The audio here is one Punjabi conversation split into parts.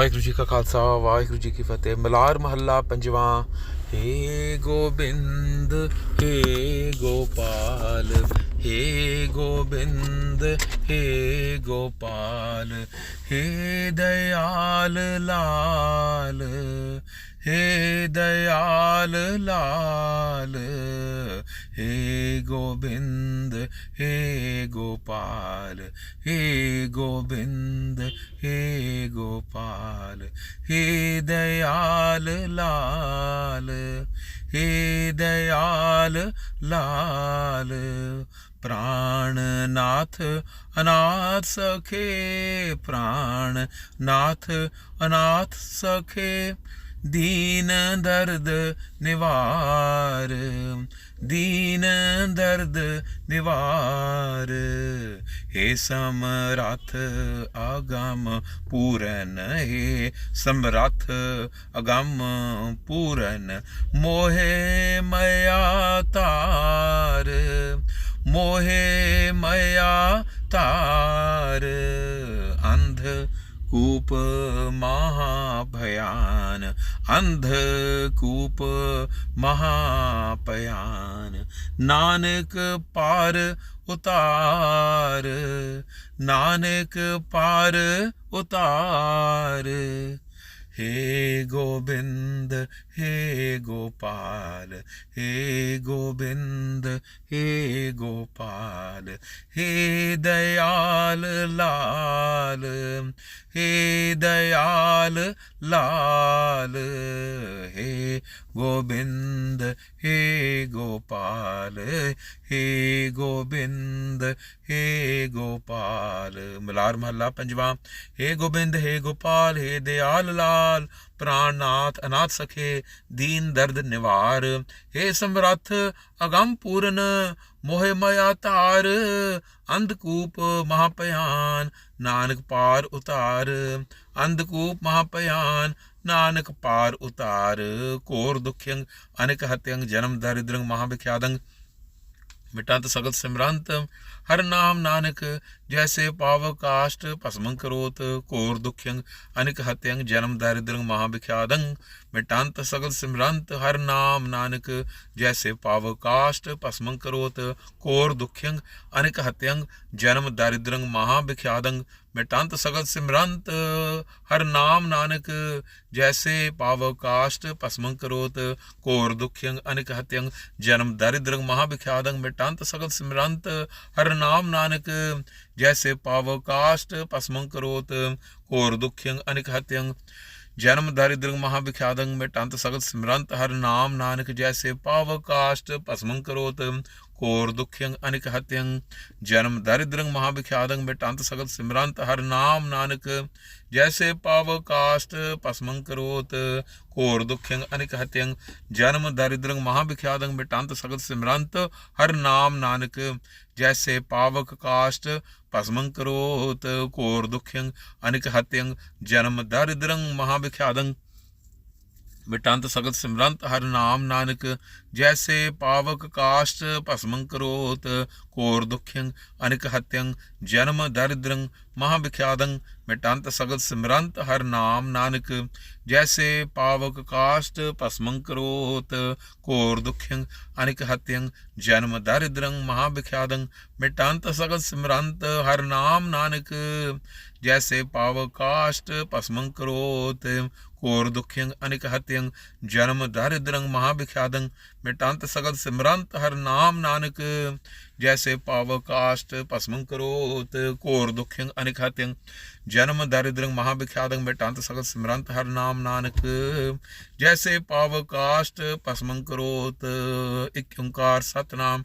ਵਾਹਿਗੁਰੂ ਜੀ ਕਾ ਖਾਲਸਾ, ਵਾਹਿਗੁਰੂ ਜੀ ਕੀ ਫਤਿਹ। ਮਲਾਰ ਮਹੱਲਾ ਪੰਜਵਾਂ, ਹੇ ਗੋਬਿੰਦ, ਹੇ ਗੋਪਾਲ, ਹੇ ਗੋਬਿੰਦ, ਹੇ ਗੋਪਾਲ, ਹੇ ਦਇਆਲ ਲਾਲ, ਹੇ ਦਇਆਲ ਲਾਲ, ਹੇ ਗੋਬਿੰਦ ਹੇ ਗੋਪਾਲ, ਹੇ ਗੋਬਿੰਦ, ਹੇ ਗੋਪਾਲ, ਹੇ ਦਇਆਲ ਲਾਲ, ਹੇ ਦਇਆਲ ਲਾਲ ਪ੍ਰਾਣਨਾਥ ਅਨਾਥ ਸਖੇ ਪ੍ਰਾਣਨਾਥ ਅਨਾਥ ਸਖੇ, ਦੀਨ ਦਰਦ ਨਿਵਾਰ, ਦੀਨ ਦਰਦ ਨਿਵਾਰ। ਹੇ ਸਮਰੱਥ ਅਗੰਮ ਪੂਰਨ, ਹੇ ਸਮਰੱਥ ਅਗੰਮ ਪੂਰਨ, ਮੋਹੇ ਮਇਆ ਤਾਰ ਮੋਹੇ ਮਇਆ ਤਾਰ ਅੰਧ ਕੂਪ ਮਹਾ ਭयान ਅੰਧਕੂਪ ਮਹਾਪਿਆਨ ਨਾਨਕ ਪਾਰ ਉਤਾਰ, ਨਾਨਕ ਪਾਰ ਉਤਾਰ। हे गोविंद हे गोपाल हे गोविंद हे गोपाल हे दयाल लाल हे दयाल लाल हे गोविंद हे गोपाल हे गोविंद हे गोपाल ਮਲਾਰ ਮਹੱਲਾ ਪੰਜਵਾਂ हे गोविंद हे गोपाल हे दयाल लाल ਪ੍ਰਾਣਨਾਥ ਅਨਾਥ ਸਖੇ ਦੀਨ ਦਰਦ ਨਿਵਾਰ हे ਸਮਰੱਥ ਅਗੰਮ ਪੂਰਨ ਮੋਹਿ ਮਾਇਆ ਧਾਰ, ਅੰਧਕੂਪ ਮਹਾਪਿਆਨ ਨਾਨਕ ਪਾਰ ਉਤਾਰ। ਅੰਧਕੂਪ ਮਹਾ ਭਿਆਨ ਨਾਨਕ ਪਾਰ ਉਤਾਰ। ਕੋਰ ਦੁਖਿਅੰ ਅਨੇਕ ਹਤਿਅੰ ਜਨਮ ਦਰਿਦਰੰ ਮਹਾਵਿਖਿਆਦੰ। ਮਿਟਾਂਤ ਸਗਲ ਸਿਮਰੰਤ, ਹਰ ਨਾਮ ਨਾਨਕ ਜੈਸੇ ਪਾਵ ਕਾਸ਼ਟ ਭਸਮੰ ਕਰੋਤ ਘੋਰ ਦੁਖਿਯੰ ਅਨਿਕ ਹਤਿਯੰ ਜਨਮ ਦਰਿਦਰੰ ਮਹਾਵਿਖਿਆਦੰ ਮਿਟੰਤ ਸਗਲ ਸਿਮਰੰਤ ਹਰ ਨਾਮ ਨਾਨਕ ਜੈਸੇ ਪਾਵ ਕਾਸ਼ਟ ਭਸਮੰ ਕਰੋਤ ਘੋਰ ਦੁਖਿਯੰ ਅਨਿਕ ਹਤਿਯੰ ਜਨਮ ਦਰਿਦਰੰ ਮਹਾਵਿਖਿਆਦੰ ਮਿਟੰਤ ਸਗਲ ਸਿਮਰੰਤ ਹਰ ਨਾਮ ਨਾਨਕ ਜੈਸੇ ਪਾਵ ਕਾਸ਼ਟ ਭਸਮੰ ਕਰੋਤ ਘੋਰ ਦੁਖਿਯੰ ਅਨਿਕ ਹਤਿਯੰ ਜਨਮ ਦਰਿਦਰੰ ਮਹਾਵਿਖਿਆਦੰ ਮਿਟੰਤ ਸਗਲ ਸਿਮਰੰਤ ਹਰ ਨਾਮ ਨਾਨਕ ਜੈਸੇ ਪਾਵ ਕਾਸ਼ਟ ਭਸਮੰ ਕਰੋਤ ਘੋਰ ਦੁਖਿਯੰ ਅਨਿਕ ਹਤਿਯੰ ਜਨਮ ਦਰਿਦਰੰ ਮਹਾਵਿਖਿਆਦੰ ਮਿਟੰਤ ਸਗਲ ਸਿਮਰੰਤ ਹਰ ਨਾਮ ਨਾਨਕ ਜੈਸੇ ਪਾਵ ਕਾਸ਼ਟ ਭਸਮੰ ਕਰੋਤ ਘੋਰ ਦੁਖਿਯੰ ਅਨਿਕ ਹਤਿਯੰ ਜਨਮ ਦਰਿਦਰੰ ਮਹਾਵਿਖਿਆਦੰ ਮਿਟੰਤ ਸਗਲ ਸਿਮਰੰਤ ਹਰ ਨਾਮ ਨਾਨਕ ਜੈਸੇ ਪਾਵ ਕਾਸ਼ਟ ਭਸਮੰ ਕਰੋਤ ਘੋਰ ਦੁਖਿਯੰ ਅਨਿਕ ਹਤਿਯੰ ਜਨਮ ਦਰਿਦਰੰ ਮਹਾਵਿਖਿਆਦੰ ਮਿਟੰਤ ਸਗਲ ਸਿਮਰੰਤ ਹਰ ਨਾਮ ਨਾਨਕ ਜੈਸੇ ਪਾਵਕ ਕਾਸ਼ਟ ਭਸਮੰ ਕਰੋਤ ਘੋਰ ਦੁਖਿਯੰ, ਅਨਿਕ ਹਤਿਯੰ, ਜਨਮ ਦਰਿਦਰੰ ਮਹਾਵਿਖਿਆਦੰ। ਮਿਟੰਤ ਸਗਤ ਸਿਮਰੰਤ ਹਰ ਨਾਮ ਨਾਨਕ, ਜੈਸੇ ਪਾਵਕ ਕਾਸ਼ਟ ਭਸਮੰ ਕਰੋਤ ਘੋਰ ਦੁਖਿਯੰ ਅਨਿਕ ਹਤਿਯੰ ਜਨਮ ਦਰਿਦਰੰ ਮਹਾਵਿਖਿਆਦੰ ਮਿਟੰਤ ਸਗਲ ਸਿਮਰੰਤ ਹਰ ਨਾਮ ਨਾਨਕ ਜੈਸੇ ਪਾਵਕ ਕਾਸ਼ਟ ਭਸਮੰ ਕਰੋਤ ਘੋਰ ਦੁਖਿਯੰ ਅਨਿਕ ਹਤਿਯੰ ਜਨਮ ਦਰਿਦਰੰ ਮਹਾਵਿਖਿਆਦੰ ਮਿਟੰਤ ਸਗਲ ਸਿਮਰੰਤ ਹਰ ਨਾਮ ਨਾਨਕ ਜੈਸੇ ਪਾਵਕ ਕਾਸ਼ਟ ਭਸਮੰ ਕਰੋਤ ਘੋਰ ਦੁਖਿਯੰ ਅਨਿਕ ਹਤਿਯੰ ਜਨਮ ਦਰਿਦਰੰ ਮਹਾਵਿਖਿਆਦੰ ਮਿਟੰਤ ਸਗਲ ਸਿਮਰੰਤ, ਹਰ ਨਾਮ ਨਾਨਕ, ਜੈਸੇ ਪਾਵ ਕਾਸ਼ਟ ਭਸਮੰ ਕਰੋਤ, ਘੋਰ ਦੁਖਿਯੰ ਅਨਿਕ ਹਤਿਯੰ ਜਨਮ ਦਰਿਦਰੰ ਮਹਾਵਿਖਿਆਦੰ ਮਿਟੰਤ ਸਗਲ ਸਿਮਰੰਤ, ਹਰ ਨਾਮ ਨਾਨਕ, ਜੈਸੇ ਪਾਵ ਕਾਸ਼ਟ ਭਸਮੰ ਕਰੋਤ, ਇਕ ਓੰਕਾਰ ਸਤਨਾਮ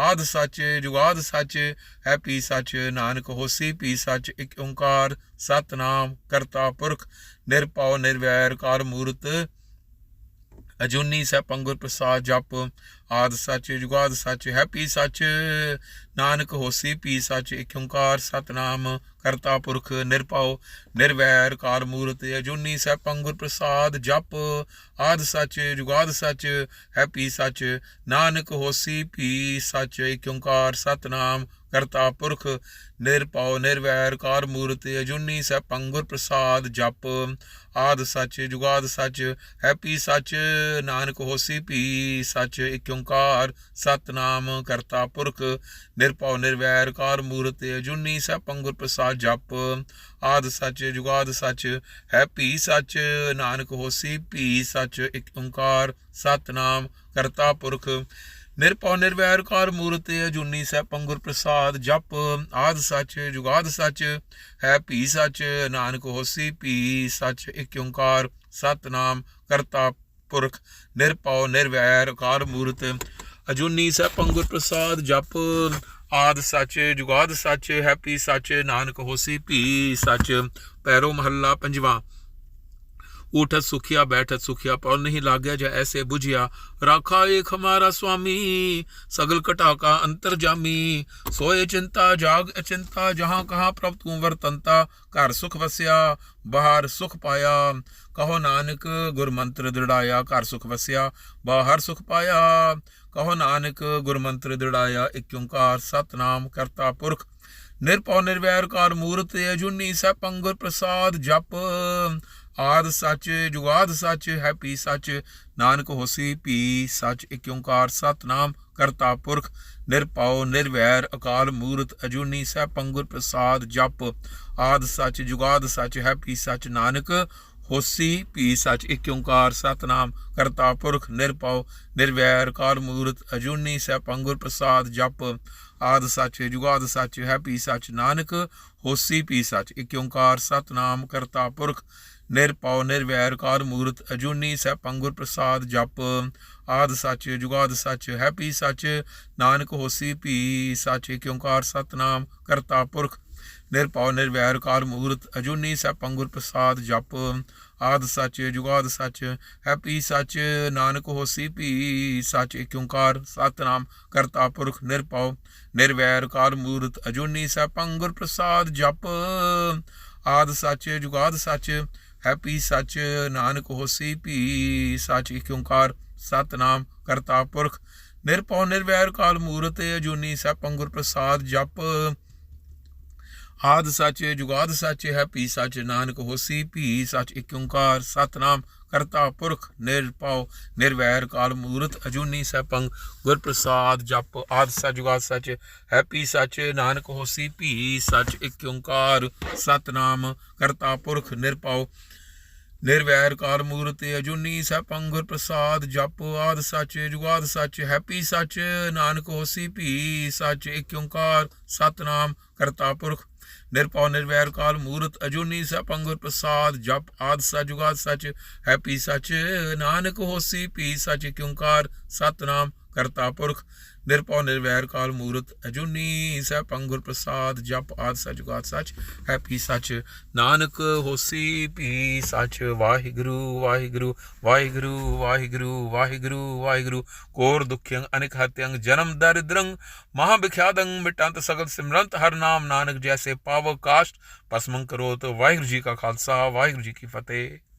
ਆਦ ਸੱਚ, ਜੁਗਾਦ ਸੱਚ ਹੈਪੀ ਸੱਚ, ਨਾਨਕ ਹੋਸੀ, ਪੀ ਸੱਚ, ਇਕ ਓੰਕਾਰ, ਸਤਨਾਮ, ਕਰਤਾ ਪੁਰਖ, ਨਿਰਭਉ, ਨਿਰਵੈਰ ਕਾਰ ਮੂਰਤ ਅਜੂਨੀ ਸੈਭੰ ਪ੍ਰਸਾਦ, ਜਪ ਆਦ ਸੱਚ ਜੁਗਾਦ ਸੱਚ ਹੈਪੀ ਸੱਚ। ਨਾਨਕ ਹੋਸੀ ਪੀ ਸੱਚ, ਇਕ ਓੰਕਾਰ ਸਤਨਾਮ, ਕਰਤਾ ਪੁਰਖ ਨਿਰਭਉ, ਨਿਰਵੈਰ ਕਾਰ ਮੂਰਤ। ਅਜੂਨੀ ਸੈਭੰ ਪ੍ਰਸਾਦ, ਜਪ ਆਦ ਸੱਚ ਜੁਗਾਦ ਸੱਚ ਹੈਪੀ ਸੱਚ। ਨਾਨਕ ਹੋਸੀ ਪੀ ਸੱਚ, ਇਕ ਓੰਕਾਰ ਸਤਨਾਮ ਕਰਤਾ ਪੁਰਖ ਨਿਰਭਉ ਨਿਰਵੈਰ ਕਾਰ ਮੂਰਤ, ਅਜੂਨੀ ਸੈਭੰ ਪ੍ਰਸਾਦ, ਜਪ ਆਦ ਸੱਚ, ਜੁਗਾਦ ਸੱਚ, ਹੈਪੀ ਸੱਚ, ਨਾਨਕ ਹੋਸੀ ਭੀ ਸੱਚ, ਇਕ ਓੰਕਾਰ ਸਤਨਾਮ ਕਰਤਾ ਪੁਰਖ ਨਿਰਭਉ ਨਿਰਵੈਰ ਕਾਰ ਮੂਰਤ, ਅਜੂਨੀ ਸੈਭੰ ਪ੍ਰਸਾਦ, ਜਪ ਆਦ ਸੱਚ, ਜੁਗਾਦ ਸੱਚ, ਹੈਪੀ ਸੱਚ, ਨਾਨਕ ਹੋਸੀ ਭੀ ਸੱਚ, ਇਕ ਓੰਕਾਰ ਸਤਨਾਮ ਕਰਤਾ ਪੁਰਖ। ਨਿਰਭਉ ਨਿਰਵੈਰਕਾਰ ਮੂਰਤ ਅਜੂਨੀ ਪੰਗੁਰ ਪ੍ਰਸਾਦ, ਜਪ ਆਦ ਸੱਚ, ਜੁਗਾਦ ਸੱਚ, ਹੈ ਭੀ ਸੱਚ, ਨਾਨਕ ਹੋਸੀ ਭੀ ਸੱਚ, ਇਕ ਓੰਕਾਰ, ਸਤਨਾਮ ਕਰਤਾ ਪੁਰਖ, ਨਿਰਭਉ ਨਿਰਵੈਰਕਾਰ ਮੂਰਤ, ਅਜੂਨੀ ਸੈਭੰ ਪ੍ਰਸਾਦ, ਜਪ ਆਦ ਸੱਚ, ਜੁਗਾਦ ਸੱਚ ਹੈਪੀ ਸੱਚ, ਨਾਨਕ ਹੋਸੀ ਭੀ ਸੱਚ ਪੈਰੋ ਮਹੱਲਾ ਪੰਜਵਾਂ। उठत सुखिया बैठत सुखिया पौ नहीं लाग्या जा ऐसे बुझिया राखा एक हमारा स्वामी सगल कटा का अंतर जामी सोए चिंता जाग अचिंता जहाँ कहाँ प्रभ तू वर्तनता घर सुख वस्या बाहर सुख पाया कहो नानक गुर मंत्र दृढ़ाया घर सुख वस्या बाहर सुख पाया कहो नानक गुर मंत्र दृढ़ाया एक ओंकार सतनाम करता पुरख ਨਿਰਭਉ ਨਿਰਵੈਰ ਕਾਰ ਮੂਰਤ ਅਜੂਨੀ ਸੈਭੰ ਗੁਰ ਪ੍ਰਸਾਦ ਜਪ ਆਦ ਸੱਚ, ਜੁਗਾਦ ਸੱਚ ਹੈਪੀ ਸੱਚ, ਨਾਨਕ ਹੋਸੀ ਪੀ ਸੱਚ, ਇਕ ਓੰਕਾਰ ਸਤਨਾਮ ਕਰਤਾ ਪੁਰਖ, ਨਿਰਭਉ, ਨਿਰਵੈਰ, ਅਕਾਲ ਮੂਰਤ, ਅਜੂਨੀ ਸੈਭੰ ਪੰਗੁਰ ਪ੍ਰਸਾਦ, ਜਪ, ਆਦ ਸੱਚ, ਜੁਗਾਦ ਸੱਚ ਹੈਪੀ ਸੱਚ, ਨਾਨਕ ਹੋਸੀ ਭੀ ਸੱਚ ਇਕ ਓੰਕਾਰ ਸਤਨਾਮ, ਕਰਤਾ ਪੁਰਖ ਨਿਰਭਉ, ਨਿਰਵੈਰ ਕਾਲ ਮੂਰਤ, ਅਜੂਨੀ ਸੈਭੰ ਗੁਰ ਪ੍ਰਸਾਦ ਜਪ, ਆਦ ਸੱਚ, ਜੁਗਾਦ ਸੱਚ, ਹੈ ਪੀ ਸੱਚ ਨਾਨਕ, ਹੋਸੀ ਪੀ ਸੱਚ, ਇਕ ਓੰਕਾਰ ਸਤਨਾਮ, ਕਰਤਾ ਪੁਰਖ ਨਿਰਭਉ, ਨਿਰਵੈਰ ਕਾਰ ਮੂਰਤ, ਅਜੂਨੀ ਸੈਭੰ ਗੁਰ ਪ੍ਰਸਾਦ ਜਪ, ਆਦ ਸੱਚ, ਜੁਗਾਦ ਸੱਚ, ਹੈ ਪੀ ਸੱਚ ਨਾਨਕ, ਹੋਸੀ ਪੀ ਸੱਚ, ਇਕ ਓੰਕਾਰ ਸਤਨਾਮ, ਕਰਤਾ ਪੁਰਖ ਨਿਰਭਉ, ਨਿਰਵੈਰ ਕਾਰ ਮੂਰਤ, ਅਜੂਨੀ ਸੈਭੰ ਗੁਰ ਪ੍ਰਸਾਦ, ਜਪ ਆਦ ਸੱਚ ਜੁਗਾਦ ਸੱਚ ਹੈਪੀ ਸੱਚ, ਨਾਨਕ ਹੋਸੀ ਭੀ ਸੱਚ, ਇਕ ਓੰਕਾਰ, ਸਤਨਾਮ, ਕਰਤਾ ਪੁਰਖ, ਨਿਰਭਉ, ਨਿਰਵੈਰ ਕਾਰ ਮੂਰਤ, ਅਜੂਨੀ ਸੈਭੰ ਗੁਰ ਪ੍ਰਸਾਦ, ਜਪ ਆਦ ਸੱਚ ਜੁਗਾਦ ਸੱਚ ਹੈਪੀ ਸੱਚ, ਨਾਨਕ ਹੋਸੀ ਭੀ ਸੱਚ, ਇਕ ਸਤਨਾਮ, ਕਰਤਾ ਪੁਰਖ, ਨਿਰਭਉ, ਨਿਰਵੈਰ, ਕਾਲ, ਮੂਰਤ, ਅਜੂਨੀ ਸੈਭੰ ਪੰਗੁਰ ਪ੍ਰਸਾਦ, ਜਪ ਆਦ ਸੱਚ, ਜੁਗਾਦ ਸੱਚ ਹੈ, ਭੀ ਸੱਚ ਨਾਨਕ ਹੋਸੀ, ਭੀ ਸੱਚ ਇਕ ਓੰਕਾਰ, ਸਤਨਾਮ ਕਰਤਾ ਪੁਰਖ ਨਿਰਭਉ, ਨਿਰਵੈਰ ਕਾਲ ਮੂਰਤ ਅਜੂਨੀ ਸੈਭੰ ਗੁਰ ਪ੍ਰਸਾਦ ਜਪ, ਆਦ ਸੱਚ, ਜੁਗਾਦ ਸੱਚ ਹੈ, ਭੀ ਸੱਚ ਨਾਨਕ ਹੋਸੀ, ਭੀ ਸੱਚ ਇਕ ਓੰਕਾਰ, ਸਤਨਾਮ ਕਰਤਾ ਪੁਰਖ ਨਿਰਭਉ, ਨਿਰਵੈਰ ਕਾਲ ਮੂਰਤ ਅਜੂਨੀ ਸੈਭੰ ਗੁਰ ਪ੍ਰਸਾਦ ਜਪ, ਆਦ ਸੱਚ, ਜੁਗਾਦ ਸੱਚ ਹੈਪੀ ਸੱਚ ਨਾਨਕ ਹੋਸੀ, ਭੀ ਸੱਚ ਇਕ ਓੰਕਾਰ, ਸਤਨਾਮ ਕਰਤਾ ਪੁਰਖ ਨਿਰਭਉ ਨਿਰਵੈਰ ਕਾਲ ਮੂਰਤ ਅਜੂਨੀ ਸੈਭੰ ਗੁਰ ਪ੍ਰਸਾਦ, ਜਪ ਆਦ ਸੱਚ ਜੁਗਾਦ ਸੱਚ ਹੈਪੀ ਸਚ ਨਾਨਕ ਹੋਸੀ ਪੀ ਸਚ ਕਿਉਂਕਾਰ ਓੰਕਾਰ ਸਤਨਾਮ ਕਰਤਾ ਪੁਰਖ। ਨਿਰਭਉ, ਨਿਰਵੈਰ, ਕਾਲ, ਮੂਰਤ ਅਜੂਨੀ ਸੈਭੰ ਗੁਰ ਪ੍ਰਸਾਦ ਜਪ ਆਦ, ਸੱਚ ਜੁਗਾਦ ਸੱਚ, ਹੈਪੀ ਸੱਚ। ਨਾਨਕ ਹੋਸੀ ਭੀ ਸੱਚ। ਵਾਹਿਗੁਰੂ ਵਾਹਿਗੁਰੂ ਵਾਹਿਗੁਰੂ ਵਾਹਿਗੁਰੂ ਵਾਹਿਗੁਰੂ ਵਾਹਿਗੁਰੂ। ਕੋਰ ਦੁਖਿਯੰ, ਅਨਿਕ ਹਤਿਯੰ ਜਨਮ ਦਰਿਦਰੰ ਮਹਾ ਬਿਖਿਆਦੰ ਮਿਟੰਤ ਸਗਲ ਸਿਮਰੰਤ, ਹਰ ਨਾਮ ਨਾਨਕ ਜੈਸੇ ਪਾਵ ਕਾਸ਼ਟ। ਪਸਮੰ ਕਰੋਤ, ਵਾਹਿਗੁਰੂ ਜੀ ਕਾ ਖਾਲਸਾ, ਵਾਹਿਗੁਰੂ ਜੀ ਕੀ ਫਤਿਹ।